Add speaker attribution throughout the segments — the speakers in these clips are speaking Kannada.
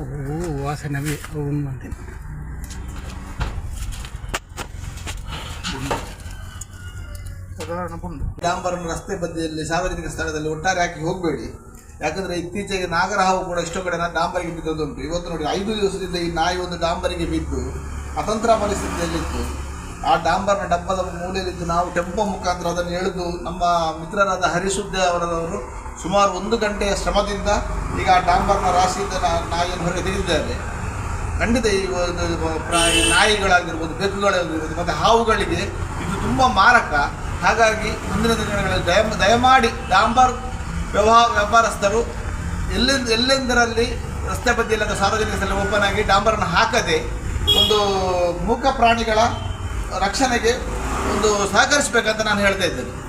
Speaker 1: ಓ ವಾಸನೆ ಅವನು ಮಾಡ್ತೀನಿ ಸಾಧಾರಣ ಬಂದು
Speaker 2: ಡಾಂಬರನ್ನು ರಸ್ತೆ ಬದಿಯಲ್ಲಿ, ಸಾರ್ವಜನಿಕ ಸ್ಥಳದಲ್ಲಿ ಒಟ್ಟಾರೆ ಹಾಕಿ ಹೋಗಬೇಡಿ. ಯಾಕಂದ್ರೆ ಇತ್ತೀಚೆಗೆ ನಾಗರ ಹಾವು ಕೂಡ ಎಷ್ಟೋ ಕಡೆ ಡಾಂಬರಿಗೆ ಬಿದ್ದದುಂಟು ಇವತ್ತು ನೋಡಿ ಐದು ದಿವಸದಿಂದ ಈ ನಾಯಿ ಒಂದು ಡಾಂಬರಿಗೆ ಬಿದ್ದು ಅತಂತ್ರ ಪರಿಸ್ಥಿತಿಯಲ್ಲಿತ್ತು. ಆ ಡಾಂಬರ್ನ ಡಬ್ಬದ ಮೂಲೆಯಲ್ಲಿದ್ದು ನಾವು ಟೆಂಪೋ ಮುಖಾಂತರ ಅದನ್ನು ಎಳೆದು ನಮ್ಮ ಮಿತ್ರರಾದ ಹರಿಸುದ್ದೆ ಅವರವರು ಸುಮಾರು ಒಂದು ಗಂಟೆಯ ಶ್ರಮದಿಂದ ಈಗ ಆ ಡಾಂಬರ್ನ ರಾಶಿಯಿಂದ ನಾಯಿಯನ್ನು ಹೊರಗೆ ತೆಗೆದಿದ್ದಾರೆ ಖಂಡಿತ ಈ ಒಂದು ಪ್ರಾ- ನಾಯಿಗಳಾಗಿರ್ಬೋದು, ಬೆಕ್ಕುಗಳಾಗಿರ್ಬೋದು, ಮತ್ತು ಹಾವುಗಳಿಗೆ ಇದು ತುಂಬ ಮಾರಕ. ಹಾಗಾಗಿ ಮುಂದಿನ ದಿನಗಳಲ್ಲಿ ದಯ ದಯಮಾಡಿ ಡಾಂಬರ್ ವ್ಯವಹಾರ, ವ್ಯಾಪಾರಸ್ಥರು ಎಲ್ಲೆಂದ, ಎಲ್ಲೆಂದರಲ್ಲಿ ರಸ್ತೆ ಬದಿಯಲ್ಲಿ ಇಲ್ಲದ ಸಾರ್ವಜನಿಕ ಸ್ಥಳ ಓಪನ್ ಆಗಿ ಡಾಂಬರನ್ನು ಹಾಕದೆ ಒಂದು ಮೂಕ ಪ್ರಾಣಿಗಳ ರಕ್ಷಣೆಗೆ ಒಂದು ಸಹಕರಿಸಬೇಕಂತ ನಾನು ಹೇಳ್ತಾ ಇದ್ದೇನೆ.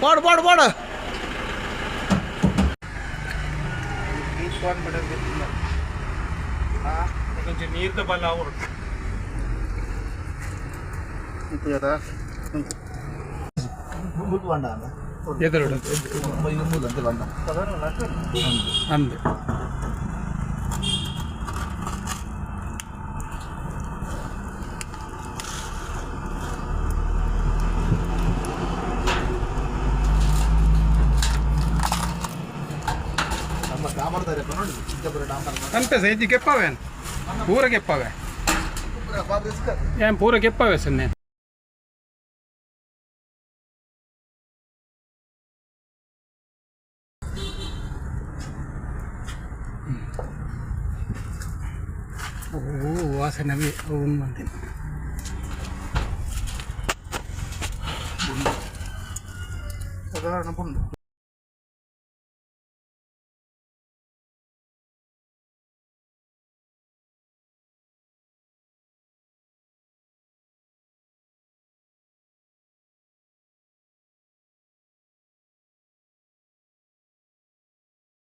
Speaker 1: போடு போடு போடு
Speaker 3: கொஞ்சம் நீர்த்த பல்லாகவும் இருக்கும்
Speaker 2: இப்போ ஏதா வேண்டாம்
Speaker 1: எதிரோட
Speaker 2: வேண்டாம் அந்த ಅಂತ ಸೈಜಿ ಕೆಪ್ಪವೆ
Speaker 1: ಪೂರ ಕೆಪ್ಪವೆ ಏನು ಪೂರ ಕೆಪ್ಪವೆ ಸನ್ನೆ ಓ ವಾಸನೆ ಅವ್ನು
Speaker 3: ಬಂದಿಲ್ಲ ಸಾಧಾರಣ